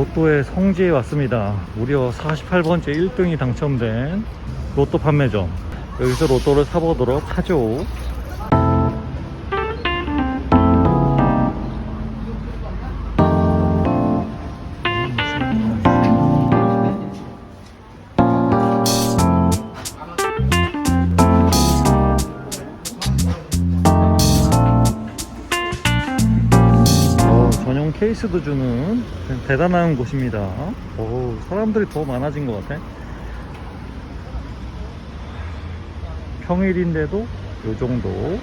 로또의 성지에 왔습니다. 무려 48번째 1등이 당첨된 로또 판매점. 여기서 로또를 사보도록 하죠. 케이스도 주는 대단한 곳입니다. 오, 사람들이 더 많아진 것 같아. 평일인데도 요 정도.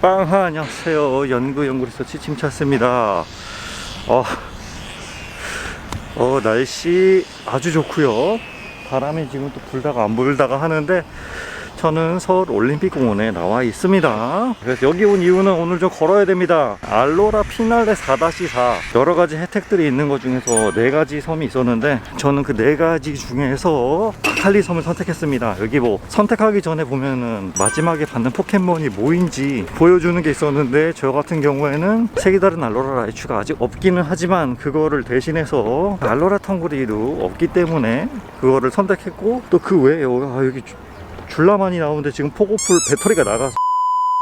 빵하 안녕하세요. 연구 연구 리서치 침찼습니다. 어, 어, 날씨 아주 좋고요. 바람이 지금 또 불다가 안 불다가 하는데 저는 서울 올림픽공원에 나와 있습니다. 그래서 여기 온 이유는 오늘 좀 걸어야 됩니다. 알로라 피날레 4-4 여러 가지 혜택들이 있는 것 중에서 네 가지 섬이 있었는데 저는 그 네 가지 중에서 아칼리 섬을 선택했습니다. 여기 뭐 선택하기 전에 보면은 마지막에 받는 포켓몬이 뭐인지 보여주는 게 있었는데 저 같은 경우에는 색이 다른 알로라 라이츄가 아직 없기는 하지만 그거를 대신해서 알로라 텅구리도 없기 때문에 그거를 선택했고 또 그 외에 아, 여기 주- 줄라만이 나오는데 지금 포고풀 배터리가 나가서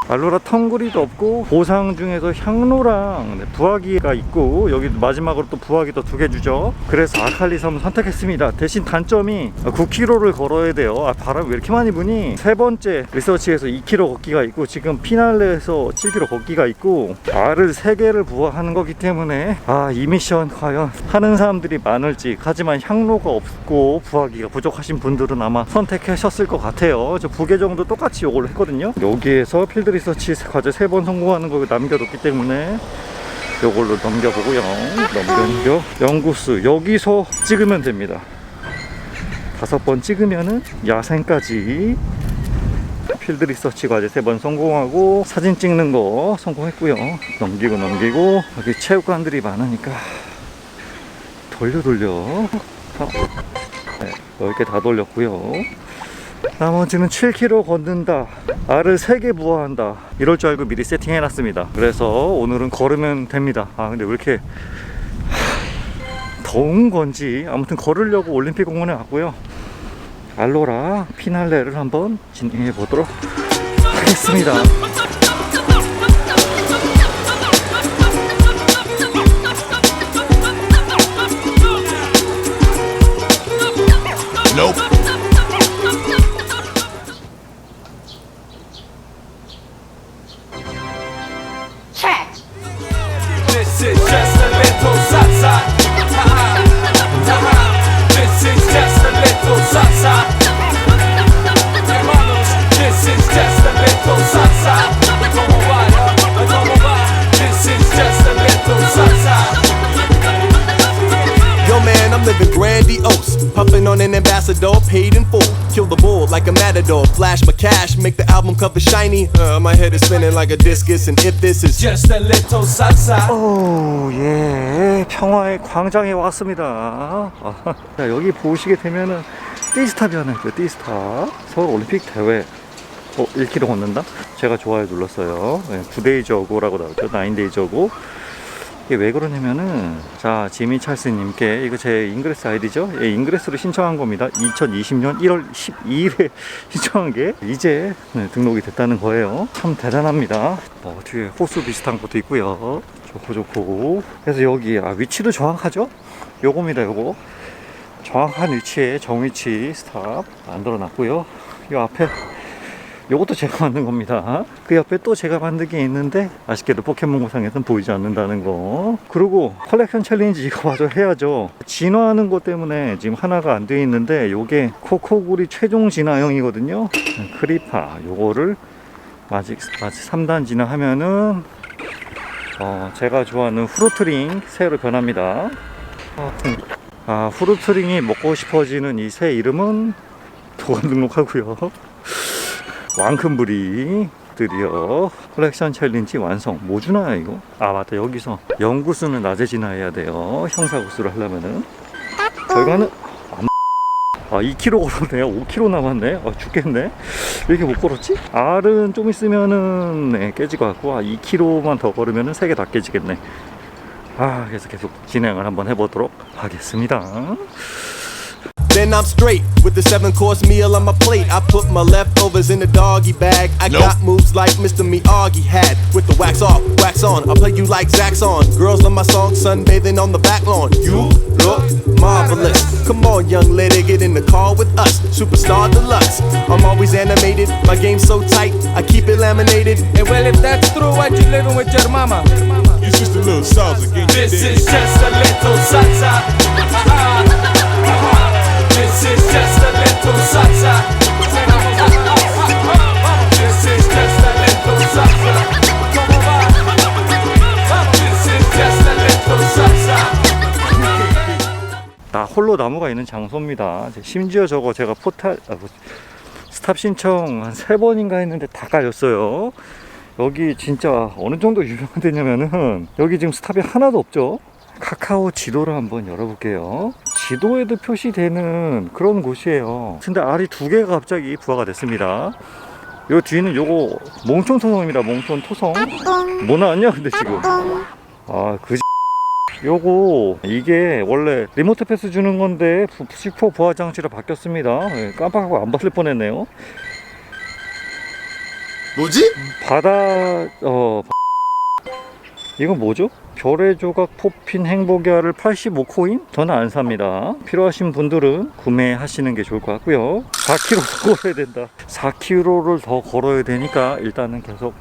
알로라 텅구리도 없고 보상 중에서 향로랑 네, 부화기가 있고 여기 마지막으로 또 부화기도 두개 주죠. 그래서 아칼리 섬 선택했습니다. 대신 단점이 9km를 걸어야 돼요. 아 바람 왜 이렇게 많이 부니? 세 번째 리서치에서 2km 걷기가 있고 지금 피날레에서 7km 걷기가 있고 알을 3개를 부화하는 거기 때문에 아 이 미션 과연 하는 사람들이 많을지. 하지만 향로가 없고 부화기가 부족하신 분들은 아마 선택하셨을 것 같아요. 저 부계정도 똑같이 요걸 했거든요. 여기에서 필드 리서치 과제 3번 성공하는 거 남겨뒀기 때문에 요걸로 넘겨보고요. 넘겨 연구수 여기서 찍으면 됩니다. 다섯 번 찍으면은 야생까지. 필드 리서치 과제 3번 성공하고 사진 찍는 거 성공했고요. 넘기고 넘기고. 여기 체육관들이 많으니까 돌려 돌려. 네, 10개 다 돌렸고요 나머지는 7km 걷는다. 알을 3개 부화한다. 이럴 줄 알고 미리 세팅해 놨습니다. 그래서 오늘은 걸으면 됩니다. 아 근데 왜 이렇게 하, 더운 건지 아무튼 걸으려고 올림픽 공원에 왔고요. 알로라 피날레를 한번 진행해 보도록 하겠습니다 Puffing on an ambassador, paid in full. Kill the bull like a matador. Flash my cash, make the album cover shiny. Uh, my head is spinning like a discus, and if this is Just a little salsa. 오, 예, 평화의 광장에 왔습니다. 아, 자, 여기 보시게 되면은 띠스타 변했고요, 띠스타. 서울 올림픽 대회. 어, 1km 걷는다? 제가 좋아요 눌렀어요. 네, 9데이 저고라고 나오죠. 9데이 저고. 이게 왜 그러냐면은, 자, 지미 찰스님께, 이거 제 잉그레스 아이디죠? 예, 잉그레스로 신청한 겁니다. 2020년 1월 12일에 신청한 게, 이제 네, 등록이 됐다는 거예요. 참 대단합니다. 어, 뒤에 호수 비슷한 것도 있고요. 좋고, 좋고. 그래서 여기, 아, 위치도 정확하죠? 요겁니다, 요거. 정확한 위치에 정위치 스탑 만들어 놨고요. 이 앞에 요것도 제가 만든 겁니다. 그 옆에 또 제가 만든 게 있는데 아쉽게도 포켓몬고상에서는 보이지 않는다는 거. 그리고 컬렉션 챌린지 이거 마저 해야죠. 진화하는 것 때문에 지금 하나가 안 돼 있는데 요게 코코구리 최종 진화형이거든요. 크리파 요거를 아직 아직 3단 진화하면은 어, 제가 좋아하는 후루트링 새로 변합니다. 아, 아, 후루트링이 먹고 싶어지는 이 새 이름은 도감 등록하고요. 왕큰부리 드디어 컬렉션 챌린지 완성. 뭐 주나요 이거? 아 맞다 여기서 연구수는 낮에 진화해야 돼요. 형사구수를 하려면은 결과는 안... 아 2km 걸었네요. 5km 남았네. 아 죽겠네. 왜 이렇게 못 걸었지? R은 좀 있으면은 네, 깨질 것 같고 아 2km만 더 걸으면은 3개 다 깨지겠네. 아 그래서 계속 진행을 한번 해보도록 하겠습니다. Then I'm straight with the seven course meal on my plate. I put my leftovers in the doggy bag. I got moves like Mr. Miyagi had with the wax off, wax on. I play you like Zaxxon. Girls love my song, sunbathing on the back lawn. You look marvelous. Come on, young lady, get in the car with us. Superstar deluxe. I'm always animated. My game's so tight, I keep it laminated. Hey, well, if that's true, why you living with your mama? It's just a little salsa. Get This is just a little salsa. 홀로 나무가 있는 장소입니다. 심지어 저거 제가 포탈 아, 뭐, 스탑 신청 한 세 번인가 했는데 다 깔렸어요. 여기 진짜 어느 정도 유명한 데냐면은 여기 지금 스탑이 하나도 없죠. 카카오 지도를 한번 열어볼게요. 지도에도 표시되는 그런 곳이에요. 근데 알이 두 개가 갑자기 부화가 됐습니다. 요 뒤는 요거 몽촌 토성입니다. 몽촌 토성. 뭐 나왔냐 근데 지금. 아 그. 요거 이게 원래 리모트 패스 주는 건데 부- 슈퍼 부하 장치로 바뀌었습니다. 예, 깜빡하고 안 봤을 뻔했네요. 뭐지? 바다 어 이건 뭐죠? 별의 조각 포핀 행복야를 85코인? 저는 안 삽니다. 필요하신 분들은 구매하시는 게 좋을 것 같고요. 4km 더 걸어야 된다. 4km를 더 걸어야 되니까 일단은 계속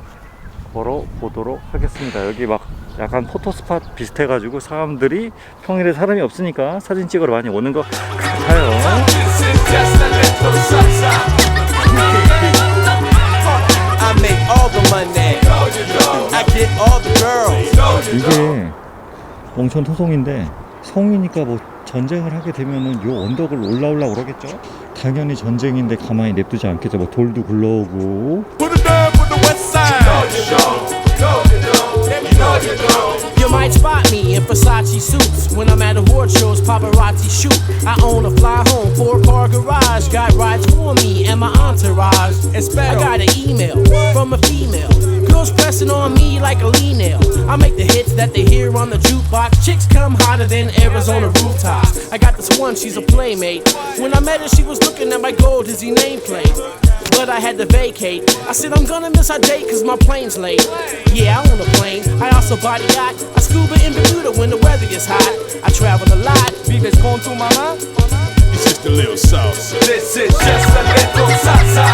걸어 보도록 하겠습니다. 여기 막 약간 포토스팟 비슷해가지고 사람들이 평일에 사람이 없으니까 사진 찍으러 많이 오는 것 같아요. 이게 몽천 토성인데 성이니까 뭐 전쟁을 하게 되면은 요 언덕을 올라올라 그러겠죠? 당연히 전쟁인데 가만히 냅두지 않겠죠. 뭐 돌도 굴러오고 might spot me in Versace suits when I'm at award shows, paparazzi shoot. I own a fly home, four car garage, got rides for me and my entourage. I got an email from a female. Girls pressing on me like a lean nail. I make the hits that they hear on the jukebox. Chicks come hotter than Arizona rooftops. I got this one, she's a playmate. When I met her, she was looking at my gold dizzy nameplate. But I had to vacate. I said I'm gonna miss our date cause my plane's late. Yeah, I own a plane. I also body yacht. I scuba in Bermuda when the weather gets hot. I travel a lot. Vives con tu mamá? It's just a little salsa. This is just a little salsa.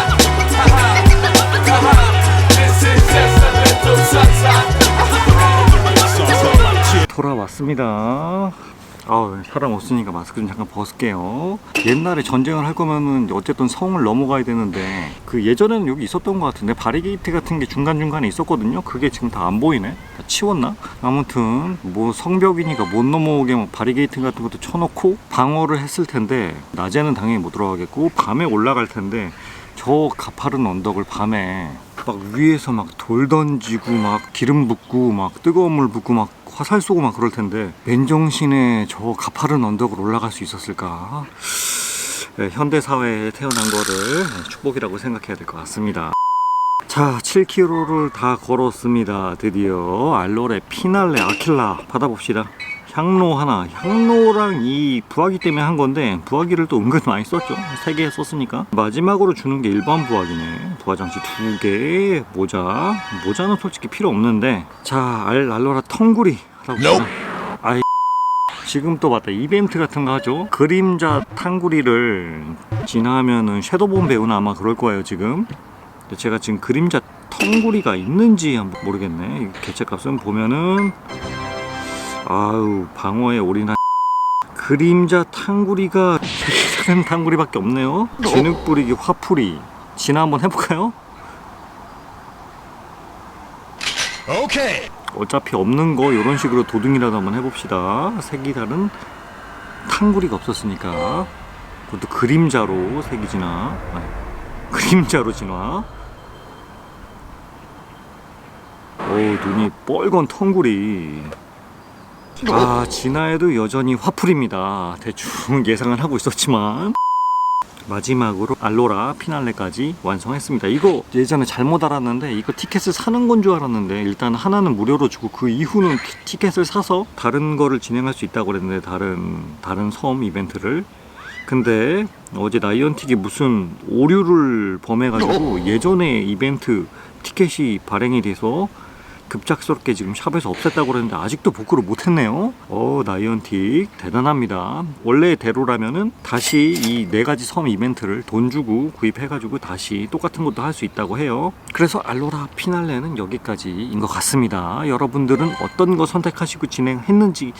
This is just a little salsa. Salsa like chill. 돌아왔습니다. 아 사람 없으니까 마스크 좀 잠깐 벗을게요. 옛날에 전쟁을 할 거면은 어쨌든 성을 넘어가야 되는데 그 예전에는 여기 있었던 것 같은데 바리게이트 같은 게 중간 중간에 있었거든요. 그게 지금 다 안 보이네. 다 치웠나? 아무튼 뭐 성벽이니까 못 넘어오게 뭐 바리게이트 같은 것도 쳐놓고 방어를 했을 텐데 낮에는 당연히 못 들어가겠고 밤에 올라갈 텐데 저 가파른 언덕을 밤에 막 위에서 막 돌 던지고 막 기름 붓고 막 뜨거운 물 붓고 막 화살 쏘고 막 그럴 텐데 맨정신에 저 가파른 언덕을 올라갈 수 있었을까? 네, 현대 사회에 태어난 거를 축복이라고 생각해야 될 것 같습니다. 자, 7km를 다 걸었습니다. 드디어 알로레 피날레 아킬라 받아봅시다. 향로 하나, 향로랑 이 부화기 때문에 한 건데 부화기를 또 은근 많이 썼죠. 세 개 썼으니까 마지막으로 주는 게 일반 부화기네. 부화장치 두 개, 모자, 모자는 솔직히 필요 없는데 자, 알 알로라 텅구리 하라고. 아이 지금 또 맞다. 이벤트 같은 거 하죠? 그림자 탕구리를 지나면은 섀도본 배우나 아마 그럴 거예요 지금. 제가 지금 그림자 텅구리가 있는지 모르겠네. 이 개체값은 보면은 아우 방어에 올인한 그림자 탕구리가 다른 탕구리밖에 없네요. 진흙 뿌리기 화풀이. 진화 한번 해볼까요? Okay. 어차피 없는 거 이런 식으로 도둑이라도 한번 해봅시다. 색이 다른 탕구리가 없었으니까 그것도 그림자로 색이 진화. 아니, 그림자로 진화. 오 눈이 뻘건 텅구리. 아 진화에도 여전히 화풀입니다. 대충 예상을 하고 있었지만 마지막으로 알로라 피날레까지 완성했습니다. 이거 예전에 잘못 알았는데 이거 티켓을 사는 건 줄 알았는데 일단 하나는 무료로 주고 그 이후는 티- 티켓을 사서 다른 거를 진행할 수 있다고 그랬는데 다른 다른 섬 이벤트를 근데 어제 나이언틱이 무슨 오류를 범해가지고 예전에 이벤트 티켓이 발행이 돼서 급작스럽게 지금 샵에서 없앴다고 그랬는데 아직도 복구를 못했네요. 어 나이언틱 대단합니다. 원래대로라면은 다시 이 네 가지 섬 이벤트를 돈 주고 구입해가지고 다시 똑같은 것도 할 수 있다고 해요. 그래서 알로라 피날레는 여기까지인 것 같습니다. 여러분들은 어떤 거 선택하시고 진행했는지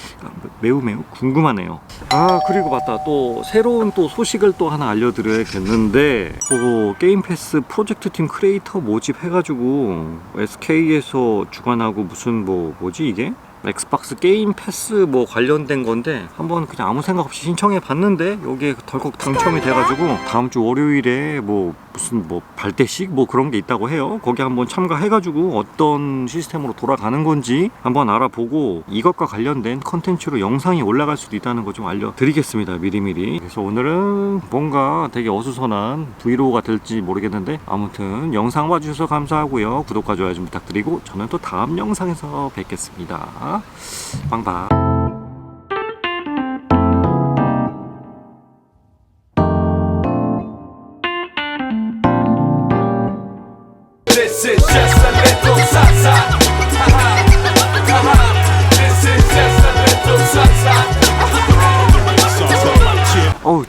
매우 매우 궁금하네요. 아 그리고 맞다 또 새로운 또 소식을 또 하나 알려드려야겠는데 그 게임 패스 프로젝트 팀 크리에이터 모집 해가지고 SK에서 주 관하고 무슨 뭐 뭐지 이게? 엑스박스 게임 패스 뭐 관련된 건데 한번 그냥 아무 생각 없이 신청해 봤는데 여기에 덜컥 당첨이 돼가지고 다음 주 월요일에 뭐 무슨 뭐 발대식 뭐 그런 게 있다고 해요. 거기 한번 참가해가지고 어떤 시스템으로 돌아가는 건지 한번 알아보고 이것과 관련된 컨텐츠로 영상이 올라갈 수도 있다는 거 좀 알려드리겠습니다 미리미리. 그래서 오늘은 뭔가 되게 어수선한 브이로그가 될지 모르겠는데 아무튼 영상 봐주셔서 감사하고요. 구독과 좋아요 좀 부탁드리고 저는 또 다음 영상에서 뵙겠습니다. 빵빵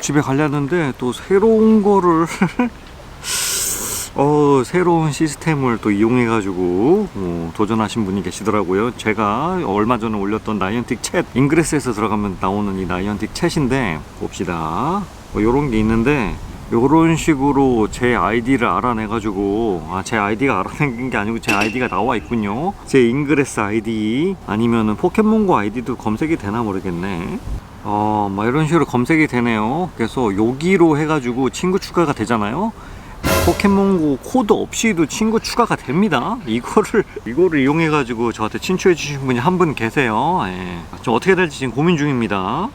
집에 가려는데 또 새로운 거를 어 새로운 시스템을 또 이용해 가지고 어, 도전하신 분이 계시더라고요. 제가 얼마 전에 올렸던 나이언틱 챗. 인그레스에서 들어가면 나오는 이 나이언틱 챗인데 봅시다. 뭐 요런 게 있는데 요런 식으로 제 아이디를 알아내 가지고 아 제 아이디가 알아낸 게 아니고 제 아이디가 나와 있군요 제 인그레스 아이디 아니면은 포켓몬고 아이디도 검색이 되나 모르겠네 어, 뭐 이런 식으로 검색이 되네요. 그래서 여기로 해가지고 친구 추가가 되잖아요. 포켓몬고 코드 없이도 친구 추가가 됩니다. 이거를 이거를 이용해 가지고 저한테 친추해 주신 분이 한 분 계세요. 예. 좀 어떻게 될지 지금 고민 중입니다.